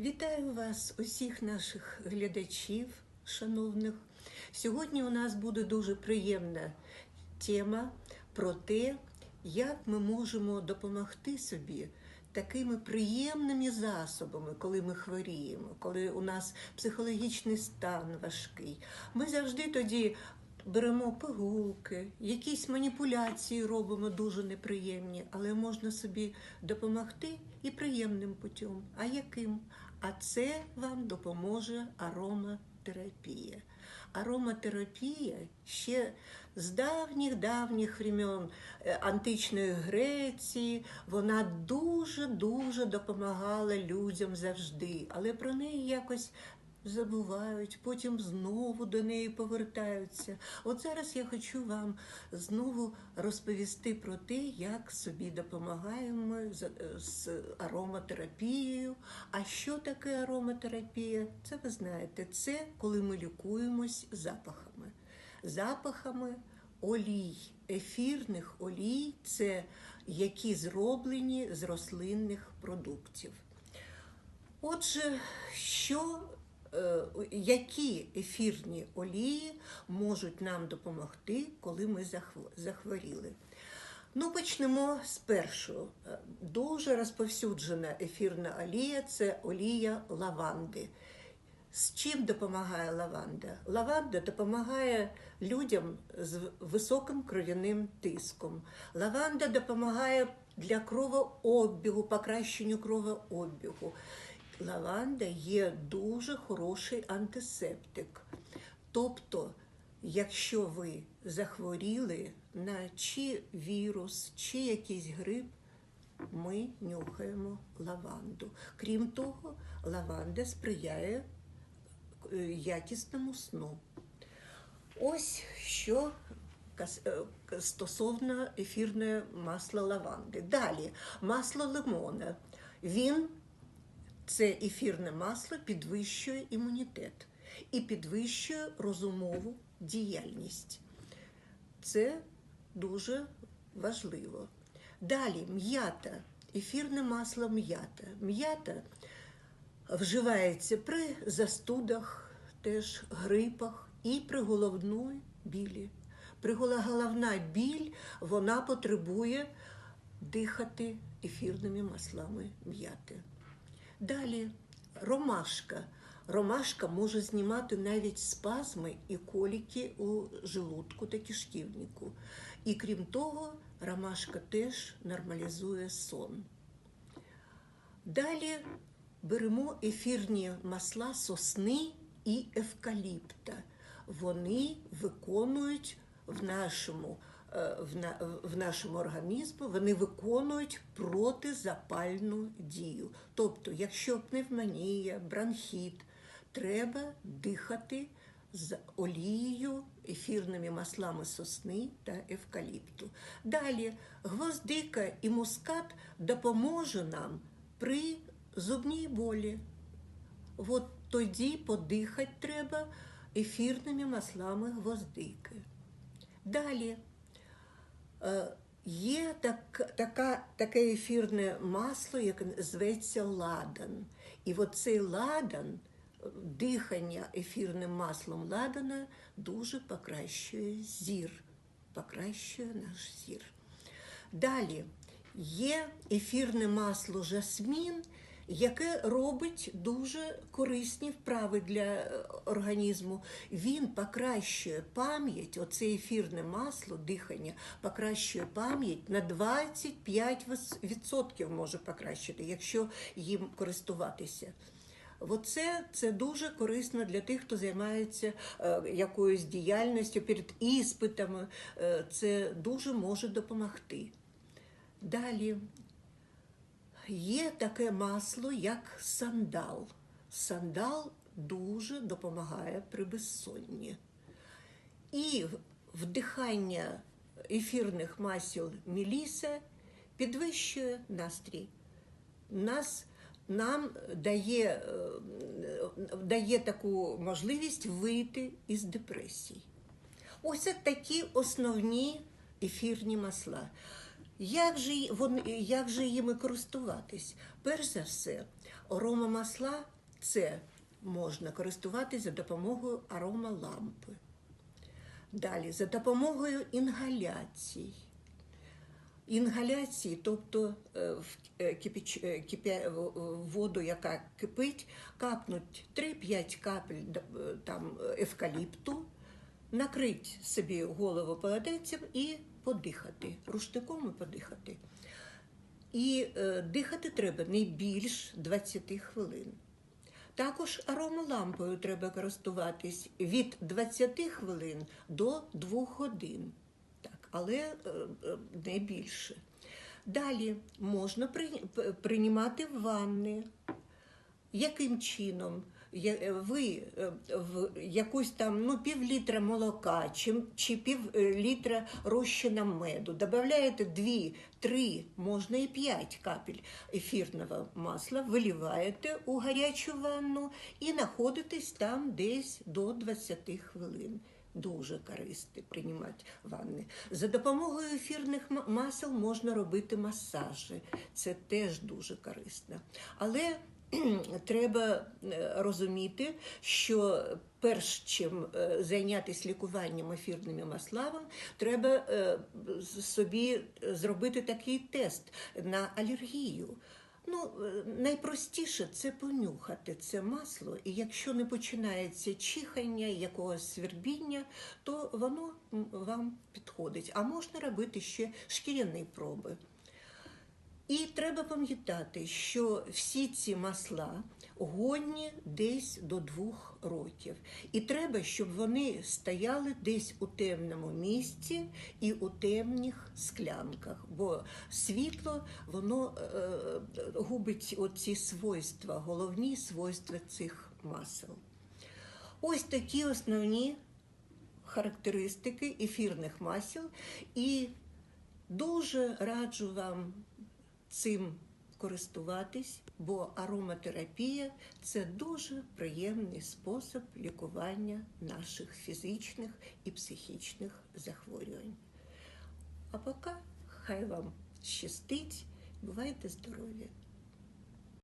Вітаю вас, усіх наших глядачів, шановних. Сьогодні у нас буде дуже приємна тема про те, як ми можемо допомогти собі такими приємними засобами, коли ми хворіємо, коли у нас психологічний стан важкий. Ми завжди тоді беремо пигулки, якісь маніпуляції робимо дуже неприємні, але можна собі допомогти і приємним путем. А яким? А це вам допоможе ароматерапія. Ароматерапія ще з давніх-давніх времен е, античної Греції вона дуже-дуже допомагала людям завжди, але про неї якось забувають, потім знову до неї повертаються. От зараз я хочу вам знову розповісти про те, як собі допомагаємо з, ароматерапією. А що таке ароматерапія? Це ви знаєте, це коли ми лікуємось запахами. Запахами олій, ефірних олій, це які зроблені з рослинних продуктів. Отже, що які ефірні олії можуть нам допомогти, коли ми захворіли? Ну, почнемо з першого. Е, Дуже розповсюджена ефірна олія це олія лаванди. З чим допомагає лаванда? Лаванда допомагає людям з високим кров'яним тиском. Лаванда допомагає для кровообігу, покращенню кровообігу. Лаванда є дуже хороший антисептик. Тобто, якщо ви захворіли на чи вірус, чи якийсь грип, ми нюхаємо лаванду. Крім того, лаванда сприяє е, якісному сну. Ось що е, стосовно ефірне масла лаванди. Далі масло лимона. Він це ефірне масло підвищує імунітет і підвищує розумову діяльність. Це дуже важливо. Далі м'ята, ефірне масло м'ята. М'ята вживається при застудах, теж грипах і при головної білі. При головна біль вона потребує дихати ефірними маслами м'яти. Далі ромашка. Ромашка може знімати навіть спазми і коліки у желудку та кишківнику. І крім того, ромашка теж нормалізує сон. Далі беремо ефірні масла сосни і евкаліпта. Вони виконують в нашому, в, на, в нашому організмі, вони виконують протизапальну дію. Тобто, якщо пневмонія, бронхіт, треба дихати з олією, ефірними маслами сосни та евкаліпту. Далі гвоздика і мускат допоможе нам при зубній болі. От тоді подихати треба ефірними маслами гвоздики. Далі е, є так, така, таке ефірне масло, яке зветься ладан. І от цей ладан, е, дихання ефірним маслом ладана дуже покращує зір, покращує наш зір. Далі є ефірне масло жасмін, яке робить дуже корисні вправи для е, організму. Він покращує пам'ять, оце ефірне масло, дихання, покращує пам'ять на 25% може покращити, якщо їм користуватися. Оце це дуже корисно для тих, хто займається е, якоюсь діяльністю перед іспитами. Е, це дуже може допомогти. Далі є таке масло, як сандал. Сандал дуже допомагає при безсонні. І вдихання ефірних масел міліса підвищує настрій. Нас, нам дає, е, дає таку можливість вийти із депресії. Ось такі основні ефірні масла. Як же, вони, як же їми користуватись? Перш за все, аромамасла це можна користуватись за допомогою аромалампи. Далі, за допомогою інгаляцій. Інгаляції, тобто е, в е, кипіч, е, кипя, воду, яка кипить, капнуть 3-5 капель там, евкаліпту, накрить собі голову полотенцем і подихати, рушником і подихати. І е, дихати треба не більш 20 хвилин. Також аромалампою треба користуватись від 20 хвилин до 2 годин. Так, але е, е, не більше. Далі можна приймати ванни. Яким чином? Е, Ви е, в якусь там ну, пів літра молока чи, чи пів е, розчина меду додаєте 2, 3, можна і 5 капель ефірного масла, виливаєте у гарячу ванну і знаходитесь там десь до 20 хвилин. Дуже корисно приймати ванни. За допомогою ефірних масел можна робити масажі. Це теж дуже корисно. Але треба е, розуміти, що перш чим е, зайнятися лікуванням ефірними маслами, треба е, собі зробити такий тест на алергію. Ну, найпростіше це понюхати це масло, і якщо не починається чихання, якогось свербіння, то воно вам підходить. А можна робити ще шкіряні проби. І треба пам'ятати, що всі ці масла годні десь до двох років. І треба, щоб вони стояли десь у темному місці і у темних склянках, бо світло воно е, губить оці свойства, головні свойства цих масел. Ось такі основні характеристики ефірних масел. І дуже раджу вам цим користуватись, бо ароматерапія це дуже приємний спосіб лікування наших фізичних і психічних захворювань. А поки хай вам щастить, бувайте здорові!